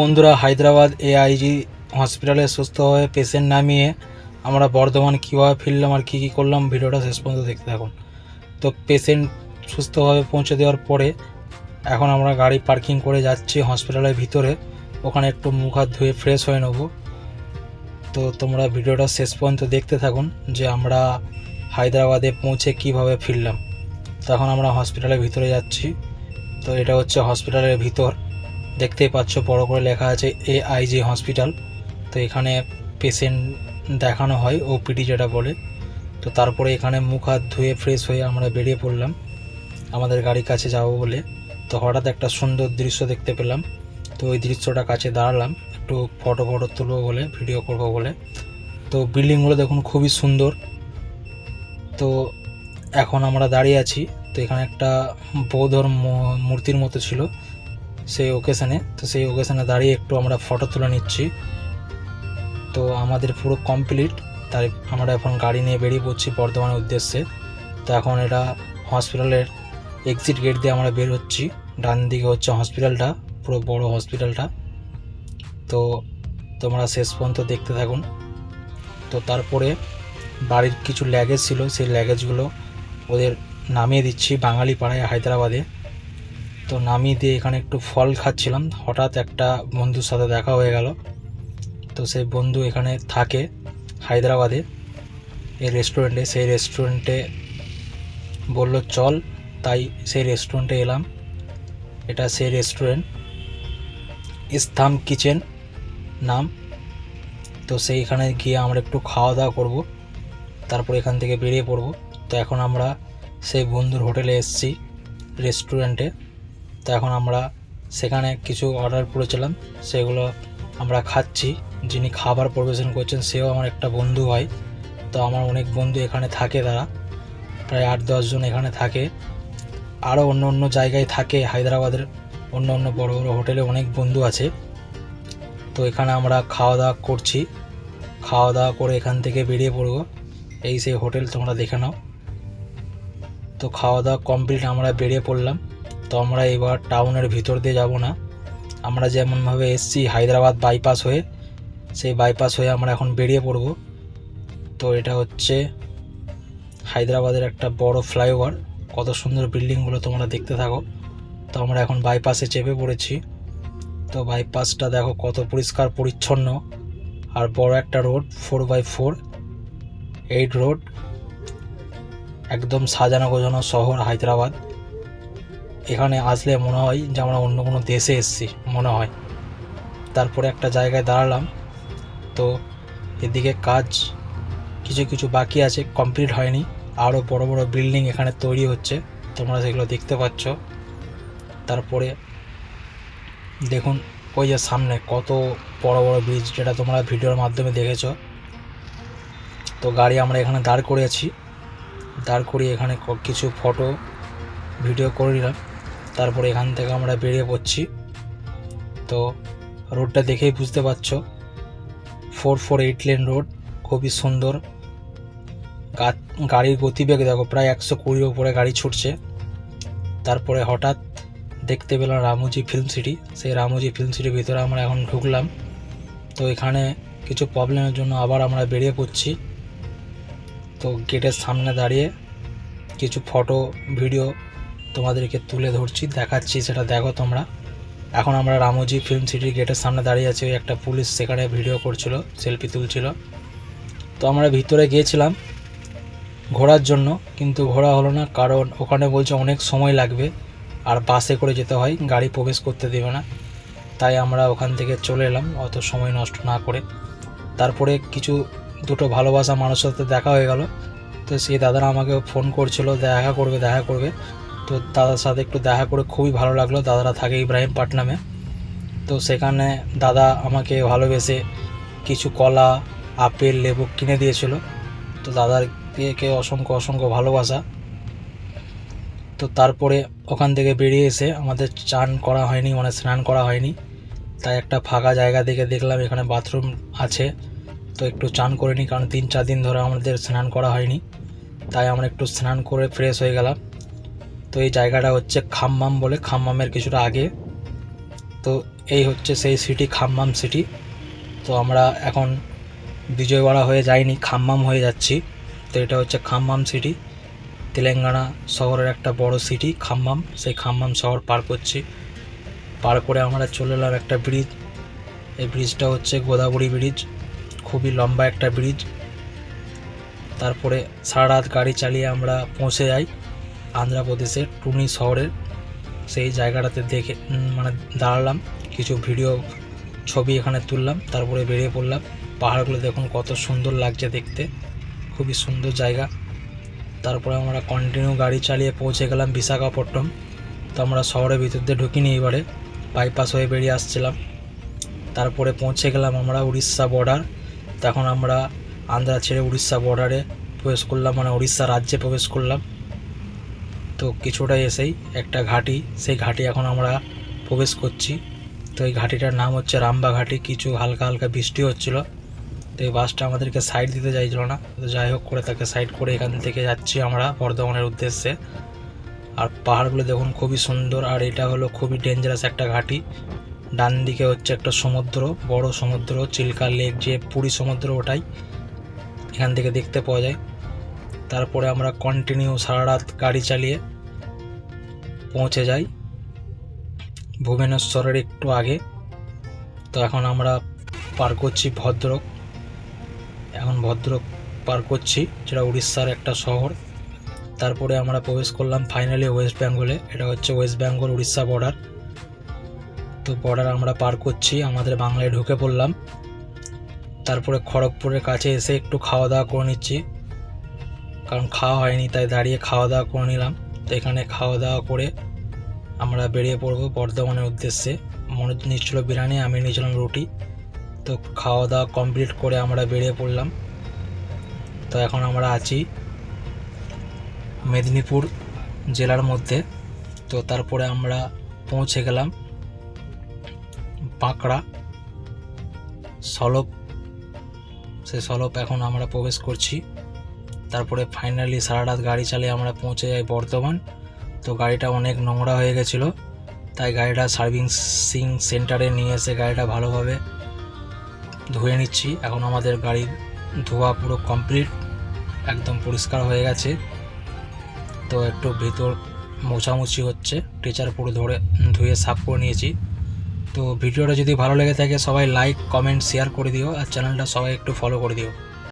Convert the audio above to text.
বন্ধুরা, হায়দ্রাবাদ এআইজি হসপিটালে সুস্থ হয়ে পেশেন্ট নামিয়ে আমরা বর্ধমান কীভাবে ফিরলাম আর কী কী করলাম ভিডিওটা শেষ পর্যন্ত দেখতে থাকুন। তো পেশেন্ট সুস্থভাবে পৌঁছে দেওয়ার পরে এখন আমরা গাড়ি পার্কিং করে যাচ্ছি হসপিটালের ভিতরে। ওখানে একটু মুখ হাত ধুয়ে ফ্রেশ হয়ে নেব। তো তোমরা ভিডিওটা শেষ পর্যন্ত দেখতে থাকুন যে আমরা হায়দ্রাবাদে পৌঁছে কীভাবে ফিরলাম। তখন আমরা হসপিটালের ভিতরে যাচ্ছি। তো এটা হচ্ছে হসপিটালের ভিতর। দেখতেই পাচ্ছ, বড় করে লেখা আছে এ আইজি হসপিটাল তো এখানে পেশেন্ট দেখানো হয় ওপিডি যেটা বলে। তো তারপরে এখানে মুখ হাত ধুয়ে ফ্রেশ হয়ে আমরা বেরিয়ে পড়লাম। আমাদের গাড়ির কাছে যাব বলে। তো হঠাৎ একটা সুন্দর দৃশ্য দেখতে পেলাম। তো ওই দৃশ্যটা কাছে দাঁড়ালাম, একটু ফটো ফটো তুলবো বলে ভিডিও করব বলে। তো বিল্ডিংগুলো দেখুন খুবই সুন্দর। তো এখন আমরা দাঁড়িয়ে আছি। তো এখানে একটা বৌদ্ধর মূর্তির মতো ছিল। সেই ওকেশনে তো সেই ওকেশনে দাঁড়িয়ে একটু আমরা ফটো তুলে নিচ্ছি। তো আমাদের পুরো কমপ্লিট তাই আমরা এখন গাড়ি নিয়ে বেরিয়ে পড়ছি বর্ধমানের উদ্দেশ্যে। তো এখন এটা হসপিটালের এক্সিট গেট দিয়ে আমরা বের হচ্ছি। ডান দিকে হচ্ছে হসপিটালটা পুরো বড় হসপিটালটা তো তোমরা শেষ পর্যন্ত দেখতে থাকুন। তো তারপরে বাড়ির কিছু ল্যাগেজ ছিল, সেই ল্যাগেজগুলো ওদের নামিয়ে দিচ্ছি বাঙালি পাড়ায় হায়দ্রাবাদে। তো নামিয়ে দিয়ে এখানে একটু ফল খাচ্ছিলাম। হঠাৎ একটা বন্ধুর সাথে দেখা হয়ে গেল। তো সেই বন্ধু এখানে থাকে হায়দ্রাবাদে, এই রেস্টুরেন্টে সেই রেস্টুরেন্টে বলল, চল। তাই সেই রেস্টুরেন্টে এলাম। এটা সেই রেস্টুরেন্ট ইস্তাম কিচেন নাম। তো সেইখানে গিয়ে আমরা একটু খাওয়া দাওয়া করব। তারপর এখান থেকে বেরিয়ে পড়ব। তো এখন আমরা সেই বন্ধুর হোটেলে এসেছি রেস্টুরেন্টে তো এখন আমরা সেখানে কিছু অর্ডার করেছিলাম, সেগুলো আমরা খাচ্ছি। যিনি খাবার পরিবেশন করছেন, সেও আমার একটা বন্ধু হয় তো আমার অনেক বন্ধু এখানে থাকে তারা। প্রায় আট দশজন এখানে থাকে। আরও অন্য অন্য জায়গায় থাকে, হায়দ্রাবাদের অন্য অন্য বড় বড় হোটেলে অনেক বন্ধু আছে। তো এখানে আমরা খাওয়া দাওয়া করছি। খাওয়া দাওয়া করে এখান থেকে বেরিয়ে পড়ব। এই সেই হোটেল তোমরা দেখে নাও। তো খাওয়া দাওয়া কমপ্লিট আমরা বেরিয়ে পড়লাম। তো আমরা এবার টাউনের ভিতর দিয়ে যাব না। আমরা যেমনভাবে এসছি হায়দ্রাবাদ বাইপাস হয়ে, সেই বাইপাস হয়ে আমরা এখন বেরিয়ে পড়ব। তো এটা হচ্ছে হায়দ্রাবাদের একটা বড় ফ্লাইওভার। কত সুন্দর বিল্ডিংগুলো তোমরা দেখতে থাকো। তো আমরা এখন বাইপাসে চেপে পড়েছি। তো বাইপাসটা দেখো কত পরিষ্কার পরিচ্ছন্ন। আর বড় একটা road four by four eight road একদম সাজানো গোজানো শহর হায়দ্রাবাদ। এখানে আসলে মনে হয় যে আমরা অন্য কোনো দেশে এসেছি, মনে হয়। তারপরে একটা জায়গায় দাঁড়ালাম, তো এদিকে কাজ কিছু কিছু বাকি আছে, কমপ্লিট হয়নি। আরও বড় বড় বিল্ডিং এখানে তৈরি হচ্ছে, তোমরা সেগুলো দেখতে পাচ্ছ। তারপরে দেখুন, ওই যে সামনে কত বড় বড় ব্রিজ যেটা তোমরা ভিডিওর মাধ্যমে দেখেছ। তো গাড়ি আমরা এখানে দাঁড় করেছি দাঁড় করিয়ে এখানে কিছু ফটো ভিডিও করে নিলাম। তারপরে এখান থেকে আমরা বেরিয়ে পড়ছি। তো রোডটা দেখেই বুঝতে পারছ। Four four eight lane road, খুবই সুন্দর। গাড়ির গতিবেগ দেখো, প্রায় একশো কুড়ির ওপরে গাড়ি ছুটছে। তারপরে হঠাৎ দেখতে পেলাম রামুজি ফিল্ম সিটি। সেই রামুজি ফিল্ম সিটির ভিতরে আমরা এখন ঢুকলাম। তো এখানে কিছু প্রবলেমের জন্য আবার আমরা বেরিয়ে পড়ছি। তো গেটের সামনে দাঁড়িয়ে কিছু ফটো, ভিডিও তোমাদেরকে তুলে ধরছি, দেখাচ্ছি, সেটা দেখো তোমরা। এখন আমরা রামোজি ফিল্ম সিটির গেটের সামনে দাঁড়িয়ে আছি একটা পুলিশ সেখানে ভিডিও করছিল সেলফি তুলছিল। তো আমরা ভিতরে গিয়েছিলাম ঘোরার জন্য, কিন্তু ঘোরা হলো না, কারণ ওখানে বলছে অনেক সময় লাগবে, আর বাসে করে যেতে হয়, গাড়ি প্রবেশ করতে দেবে না। তাই আমরা ওখান থেকে চলে এলাম, অত সময় নষ্ট না করে। তারপরে কিছু, দুটো ভালোবাসা মানুষের সাথে দেখা হয়ে গেল। তো সেই দাদারা আমাকে ফোন করছিল, দেখা করবে দেখা করবে। তো দাদার সাথে একটু দেখা করে খুবই ভালো লাগল। দাদারা থাকে ইব্রাহিম পাটনামে। তো সেখানে দাদা আমাকে ভালোবেসে কিছু কলা, আপেল, লেবু কিনে দিয়েছিল। তো দাদারকে অসংখ্য অসংখ্য ভালোবাসা। তো তারপরে ওখান থেকে বেরিয়ে এসে আমাদের চান করা হয়নি মানে স্নান করা হয়নি। তাই একটা ফাঁকা জায়গা দেখে দেখলাম, এখানে বাথরুম আছে। তো একটু চান করে নিই, কারণ তিন, চার দিন ধরে আমাদের স্নান করা হয়নি। তাই আমরা একটু স্নান করে ফ্রেশ হয়ে গেলাম। তো এই জায়গাটা হচ্ছে খাম্মাম বলে, খাম্মামের কিছুটা আগে। তো এই হচ্ছে সেই সিটি খাম্মাম সিটি তো আমরা এখন বিজয়ওয়াড়া হয়ে যাইনি, খাম্মাম হয়ে যাচ্ছি। তো এটা হচ্ছে খাম্মাম সিটি তেলেঙ্গানা শহরের একটা বড় সিটি খাম্মাম। সেই খাম্মাম শহর পার করছি। পার করে আমরা চলে এলাম একটা ব্রিজ এই ব্রিজটা হচ্ছে গোদাবরী ব্রিজ খুবই লম্বা একটা ব্রিজ তারপরে সারা রাত গাড়ি চালিয়ে আমরা পৌঁছে যাই। আন্ধ্রপ্রদেশের টুনি শহরের সেই জায়গাটাতে দেখে মানে দাঁড়ালাম, কিছু ভিডিও ছবি এখানে তুললাম, তারপরে বেরিয়ে পড়লাম। পাহাড়গুলো দেখুন কত সুন্দর লাগছে দেখতে, খুবই সুন্দর জায়গা। তারপরে আমরা কন্টিনিউ গাড়ি চালিয়ে পৌঁছে গেলাম বিশাখাপট্টনম। তো আমরা শহরের ভিতর দিয়ে ঢুকিনি এবারে বাইপাস হয়ে বেরিয়ে আসছিলাম। তারপরে পৌঁছে গেলাম আমরা উড়িষ্যা বর্ডার তখন আমরা আন্ধ্রা ছেড়ে উড়িষ্যা বর্ডারে প্রবেশ করলাম মানে উড়িষ্যা রাজ্যে প্রবেশ করলাম। তো কিছুটা এসেই একটা ঘাটি, সেই ঘাটি এখন আমরা প্রবেশ করছি। তো এই ঘাটিটার নাম হচ্ছে রামবা ঘাটি। কিছু হালকা হালকা বৃষ্টি হচ্ছিল। তো এই বাসটা আমাদেরকে সাইড দিতে চাইছিল না। তো যাই হোক করে তাকে সাইড করে এখান থেকে যাচ্ছি আমরা বর্ধমানের উদ্দেশ্যে। আর পাহাড়গুলো দেখুন খুবই সুন্দর, আর এটা হলো খুবই ডেঞ্জারাস একটা ঘাটি। ডান দিকে হচ্ছে একটা সমুদ্র, বড় সমুদ্র, চিল্কা লেক যে পুরী সমুদ্র ওটাই এখান থেকে দেখতে পাওয়া যায়। তারপরে আমরা কন্টিনিউ সারা রাত গাড়ি চালিয়ে পৌঁছে যাই। ভুবনেশ্বরের একটু আগে। তো এখন আমরা পার করছি ভদ্রক। এখন ভদ্রক পার করছি, যেটা উড়িষ্যার একটা শহর। তারপরে আমরা প্রবেশ করলাম ফাইনালি ওয়েস্ট বেঙ্গলে এটা হচ্ছে ওয়েস্ট বেঙ্গল উড়িষ্যা বর্ডার তো বর্ডার আমরা পার করছি, আমাদের বাংলায় ঢুকে পড়লাম। তারপরে খড়গপুরের কাছে এসে একটু খাওয়া দাওয়া করে নিচ্ছি। কারণ খাওয়া হয়নি, তাই দাঁড়িয়ে খাওয়া দাওয়া করে নিলাম। তো এখানে খাওয়া দাওয়া করে আমরা বেরিয়ে পড়ব বর্ধমানের উদ্দেশ্যে। মনোজ নিচ্ছিল বিরিয়ানি, আমি নিয়েছিলাম রুটি। তো খাওয়া দাওয়া কমপ্লিট করে আমরা বেরিয়ে পড়লাম। তো এখন আমরা আছি মেদিনীপুর জেলার মধ্যে। তো তারপরে আমরা পৌঁছে গেলাম বাঁকড়া, সলপ। সে সলপ এখন আমরা প্রবেশ করছি। তারপরে ফাইনালি সারা রাত গাড়ি চালিয়ে আমরা পৌঁছে যাই বর্ধমান। তো গাড়িটা অনেক নোংরা হয়ে গেছিল, তাই গাড়িটা সার্ভিসিং সেন্টারে নিয়ে এসে গাড়িটা ভালোভাবে ধুয়ে নিচ্ছি। এখন আমাদের গাড়ির ধোয়া পুরো কমপ্লিট একদম পরিষ্কার হয়ে গেছে। তো একটু ভিতর মোছামুছি হচ্ছে টিচার পুরো ধরে ধুয়ে সাফ করে নিয়েছি। তো ভিডিওটা যদি ভালো লেগে থাকে সবাই লাইক কমেন্ট শেয়ার করে দিও, আর চ্যানেলটা সবাই একটু ফলো করে দিও।